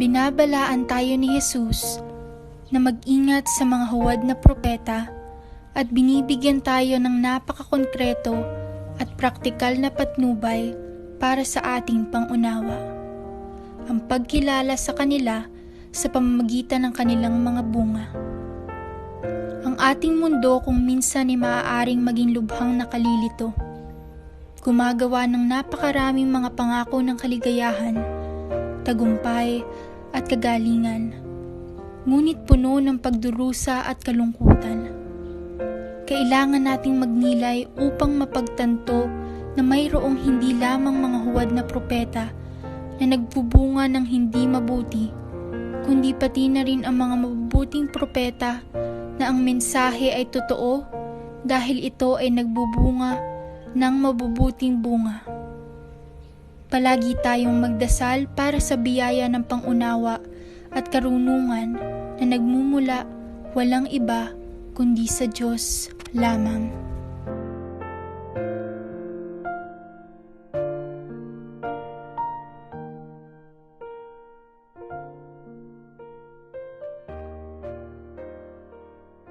Binabalaan tayo ni Jesus na mag-ingat sa mga huwad na propeta at binibigyan tayo ng napakakonkreto at praktikal na patnubay para sa ating pangunawa. Ang pagkilala sa kanila sa pamamagitan ng kanilang mga bunga. Ang ating mundo kung minsan ay maaaring maging lubhang nakalilito. Gumagawa ng napakaraming mga pangako ng kaligayahan, tagumpay at kagalingan. Ngunit puno ng pagdurusa at kalungkutan. Kailangan nating magnilay upang mapagtanto na mayroong hindi lamang mga huwad na propeta na nagbubunga ng hindi mabuti, kundi pati na rin ang mga mabubuting propeta na ang mensahe ay totoo dahil ito ay nagbubunga ng mabubuting bunga. Palagi tayong magdasal para sa biyaya ng pangunawa at karunungan na nagmumula walang iba kundi sa Diyos lamang.